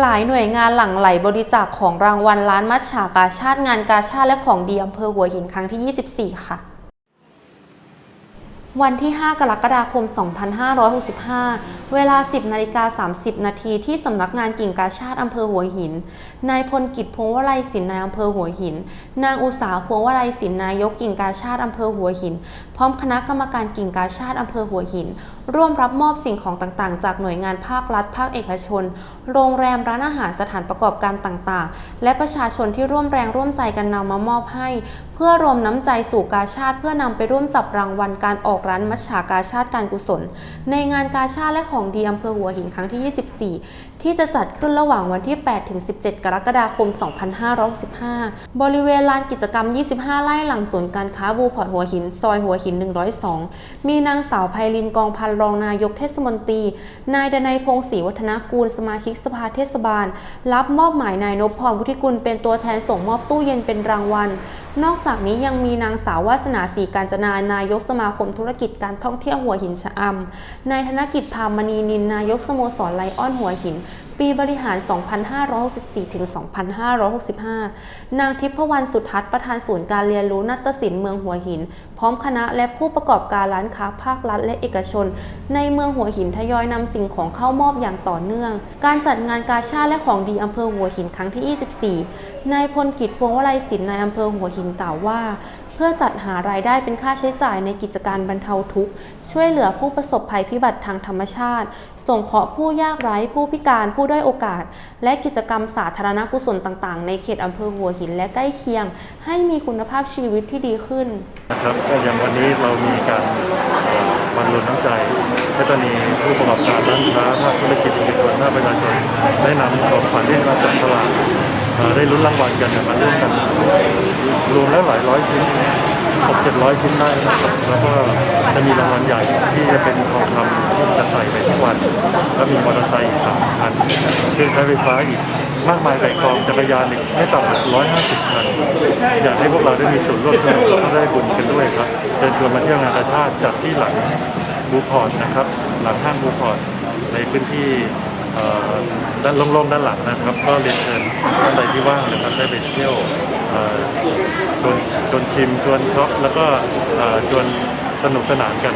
หลายหน่วยงานหลั่งไหลบริจาคของรางวัลล้านมัชฉากาชาติงานกาชาติและของดีอำเภอหัวหินครั้งที่ 24 ค่ะ วันที่ 5 กรกฎาคม 2565 เวลา 10นาฬิกา30 นาทีที่สำนักงานกิ่งกาชาติอำเภอหัวหิน นายพลกิจพงวลัยศิลป์นายอำเภอหัวหิน นางอุษาพวงวลัยศิลป์นายกกิ่งกาชาติอำเภอหัวหิน พร้อมคณะกรรมการกิ่งกาชาติอำเภอหัวหิน ร่วมรับมอบสิ่งของต่างๆ จากหน่วยงานภาครัฐ ภาคเอกชน โรงแรมร้านอาหารสถานประกอบการต่างๆ และประชาชนที่ร่วมแรงร่วมใจกันนำมามอบให้ เพื่อรวมน้ำใจสู่กาชาติเพื่อนำไปร่วมจับรางวัลการออกร้านมัชฉากาชาติการกุศล ในงานกาชาติและของดีอำเภอหัวหินครั้งที่ 24 ที่จะจัดขึ้นระหว่างวันที่ 8 ถึง 17 กรกฎาคม 2565 บริเวณลานกิจกรรม 25 ไร่หลังศูนย์การค้าบูพอร์ตหัวหิน ซอยหัวหิน 102 มีนางสาวไพลินกองพันรองนายกเทศมนตรี นายดนัยพงศรีวัฒนกูล สมาชิกสภาเทศบาล รับมอบหมายนายนพพรวุฒิกุลเป็นตัวแทนส่งมอบตู้เย็นเป็นรางวัล นอกจากนี้ยังมีนางสาววาสนาศรีการจนานายกสมาคมธุรกิจการท่องเที่ยวหัวหินชะอำนายธนกิจพามณีนินนายกสโมสรไลออนหัวหิน ปีบริหาร 2564ถึง2565 นางทิพวรรณสุทัศน์ประธานศูนย์การเรียนรู้นาฏศิลป์เมืองหัวหิน พร้อมคณะและผู้ประกอบการร้านค้าภาครัฐและเอกชน ในเมืองหัวหินทยอยนำสิ่งของเข้ามอบอย่างต่อเนื่อง การจัดงานกาชาติและของดีอำเภอหัวหินครั้งที่ 24 นายพลกิจพวงวลัยศิลป์นายอำเภอหัวหินกล่าวว่า เพื่อจัดหารายได้เป็นค่าใช้จ่ายในกิจการบรรเทาทุกข์ ช่วยเหลือผู้ประสบภัยพิบัติทางธรรมชาติ ส่งเคราะห์ผู้ยากไร้ผู้พิการผู้ด้อยโอกาส และกิจกรรมสาธารณกุศลต่างๆ ในเขตอำเภอหัวหินและใกล้เคียง ให้มีคุณภาพชีวิตที่ดีขึ้นนะครับก็อย่างวันนี้เรามีการบรรลุน้ำใจและตอนนี้ผู้ประกอบการร้านค้าภาคธุรกิจเอกชนภาคประชาชนได้นำของขวัญที่มาจับสลากเอ่อ ได้ลุ้นรางวัลกันมาร่วมกันรวมแล้วหลายร้อยชิ้นหกเจ็ดร้อยชิ้นได้นะครับแล้วก็จะมีรางวัลใหญ่ที่จะเป็นทองคำที่จะใส่ไปทุกวัน แล้วมีมอเตอร์ไซค์อีกสามคันเครื่องใช้ไฟฟ้าอีกมากมายไก่กองจักรยานอีกไม่ต่ำกว่าร้อยห้าสิบคันอยากให้พวกเราได้มีส่วนร่วมด้วยแล้วก็ได้บุญกันด้วยครับเชิญชวนมาเที่ยวงานกาชาติจัดที่หลังบูพอร์ตนะครับ หลังห้างบูพอร์ตในพื้นที่ ด้านโล่งๆด้านหลังนะครับ ก็เรียนเชิญท่านใดที่ว่างนะครับได้ไปเที่ยวชวนชวนชิมชวนช็อปแล้วก็ชวนสนุกสนานกัน